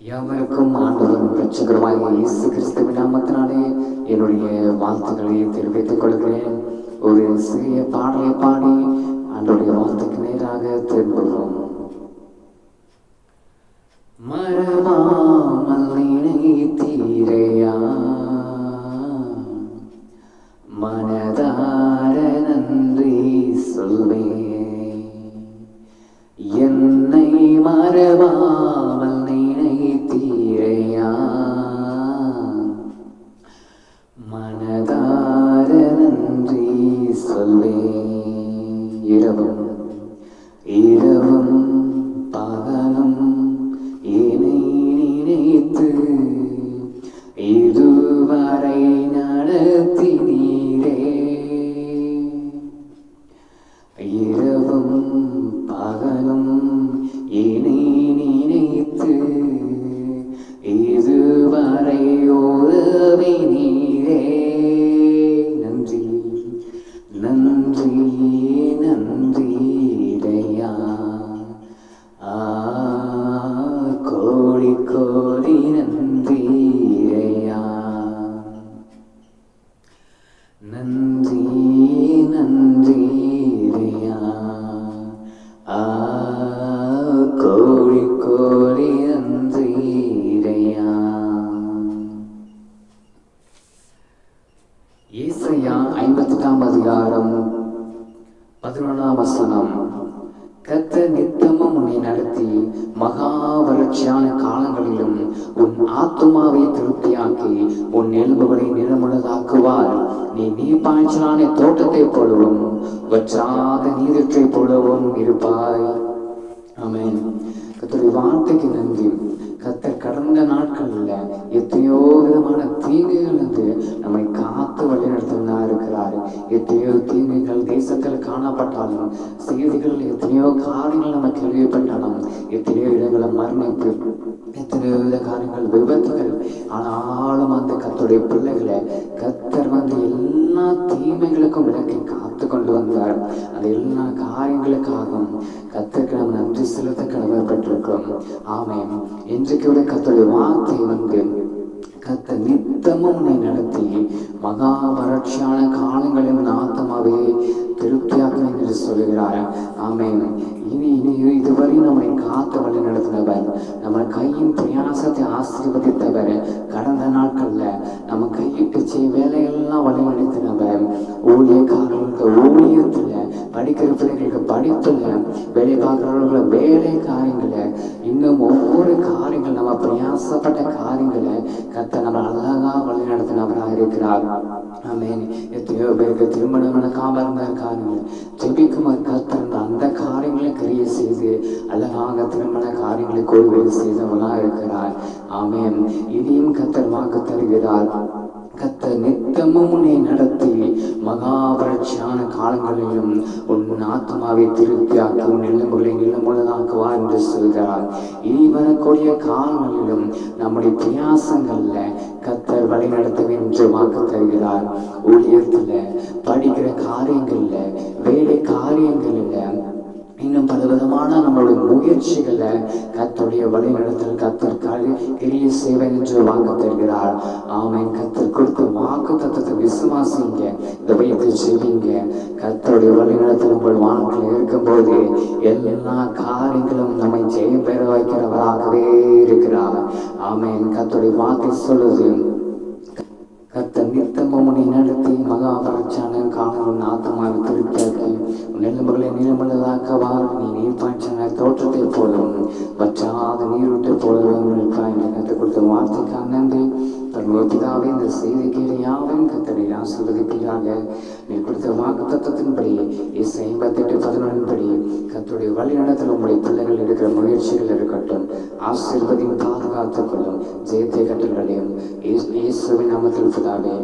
யாவருக்கும் ஆண்டவரும் ரட்சகருமாகிய இயேசு கிறிஸ்துவின் நாமத்தினாலே என்னுடைய வாழ்த்துக்களை தெரிவித்துக் கொள்கிறேன். ஒரு சிறிய பாடலை பாடி ஆண்டவருடைய வாழ்த்துக்கு நேராக திரும்புகிறோம் மறவாமல் இரவும் பகலும் என்னை நினைத்து இதுவரை நடத்தினீரே இரவும் பகலும் இணை நினைத்து இதுவரை உதவி நீரே. நன்றி நன்றி. கோடி கோடி நன்றி இறையா நன்றி நன்றி இறையா ஆ கோடி கோடி நன்றி இறையா ஏசையா ஐம்பத்தெட்டாம் அதிகாரம் பதினொன்றாம் வசனம் கத்த நித்தமும் உன்னை நடத்தி மகா வறட்சியான காலங்களிலும் உன் ஆத்மாவை திருப்தியாக்கி உன் எலும்புகளை நிறமுள்ளதாக்குவார். நீ நீர் பாய்ச்சலான தோட்டத்தை போலவும் வற்றாத நீரற்றை போலவும் இருப்பாய். ஆமேன். கத்தருடைய வார்த்தைக்கு நன்றி. கத்தர் கடந்த நாட்களில் எத்தனையோ விதமான தீங்குகள் வந்து நம்மை காத்து வழிநடத்தினா இருக்கிறார். எத்தனையோ தீமைகள் தேசத்தில் காணப்பட்டாலும் செய்திகள் எத்தனையோ காரியங்கள் நம்ம கேள்விப்பட்டாலும் எத்தனையோ இடங்களை மரணிப்பு எத்தனையோ வித காரியங்கள் விபத்துகள். ஆனாலும் அந்த கத்துடைய பிள்ளைகளை கத்தர் வந்து எல்லா தீமைகளுக்கும் விளக்கி காத்து கொண்டு வந்தார். அது எல்லா காரியங்களுக்காகவும் கத்தருக்கு நம்ம நன்றி செலுத்த கடமைப்பட்டிருக்கிறோம். ஆமென். இன்றைக்கு விட கத்துடைய வார்த்தை வந்து கத்த நித்தமும் நீ நடத்தி மகா வறட்சியான காலங்களையும் நாத்தமாவே திருப்தியாக திருப்தியாக்க என்று சொல்லுகிறார். ஆமேன். இனி இனி இதுவரை நம்மை காத்து வழி நடத்தினவர் நம்ம கையின் பிரயாசத்தை ஆசீர்வதித்தவர் கடந்த நாட்கள்ல. நம்ம கையிட்டு செய்ய வேலையெல்லாம் வழி நடத்தினவர் ஊழியக்காரர்களுக்கு ஊழியத்துல படிக்கிற பிள்ளைகளுக்கு படிப்புல வேலை பார்க்கிறவர்களுக்கு வேலை காரியங்களை இன்னும் ஒவ்வொரு ஆசைப்பட்ட காரியங்களை கத்த நம்ம அழகா வழி நடத்தினவராக இருக்கிறார். ஆமென். எத்தனையோ பேருக்கு திருமணம் நடக்காம இருந்த காரியங்கள் ஜெபிக்கும் கத்திருந்த அந்த காரியங்களை கிரிய செய்து அழகாக திருமண காரியங்களை கொள்வது செய்தவனா இருக்கிறார். ஆமேன். இதையும் கத்தர் வாக்கு தருகிறார். கத்த நித்தமும் உன்னை நடத்தி மகா வறட்சியான காலங்களிலும் உன் ஆத்மாவை திருப்தியாக்கி உன் எலும்புகளை நிலமுள்ளதாக்குவா என்று சொல்கிறார். இனி வரக்கூடிய காலங்களிலும் நம்முடைய பிரயாசங்கள்ல கத்தர் வழி நடத்துவேன் என்று வாக்கு தருகிறார். ஊழியத்துல படிக்கிற காரியங்கள்ல வேலை காரியங்கள்ல இன்னும் பல விதமான நம்மளுடைய முயற்சிகளை கத்தருடைய வழிநடத்தல் கத்தர் கழி சேவை என்று வாக்கு தருகிறார். ஆமென். கத்தர் கொடுத்த வாக்கு தத்துவத்தை விசுவாசிங்க இதை வைத்து செய்வீங்க. கத்தருடைய வழிநடத்தல் உங்கள் வாழ்க்கையில் இருக்கும்போது எல்லா காரியங்களும் நம்மை ஜெயம் பெற வைக்கிறவராகவே இருக்கிறார். ஆமென். கத்தருடைய வாக்கை சொல்லுது கத்த நித்தமும் நீ நடத்தி மகா வறட்சியான காலம் உன் திருப்தியாக்கி உன் நீ நீர் தோற்றத்தை போலவும் வற்றாத நீரூட்டை போலவும் இருப்பாய் என்று கற்றுக் கொடுத்த வார்த்தைக்காக நன்றி தன்னுடைய பிதாவை இந்த செய்தி கேள்வி யாவும் கத்தனை ஆசிர்வதிப்பீராக. நீ கொடுத்த வாக்கு தத்துவத்தின்படி இஸ் ஐம்பத்தெட்டு பதினொன்றின்படி கத்துடைய வழிநடத்தில் உங்களுடைய பிள்ளைகள் எடுக்கிற முயற்சிகள் இருக்கட்டும். ஆசீர்வதியும் பாதுகாத்துக் கொள்ளும் ஜெயத்தை கட்டளையும் இயேசுவின் நாமத்தில் பிதாவே.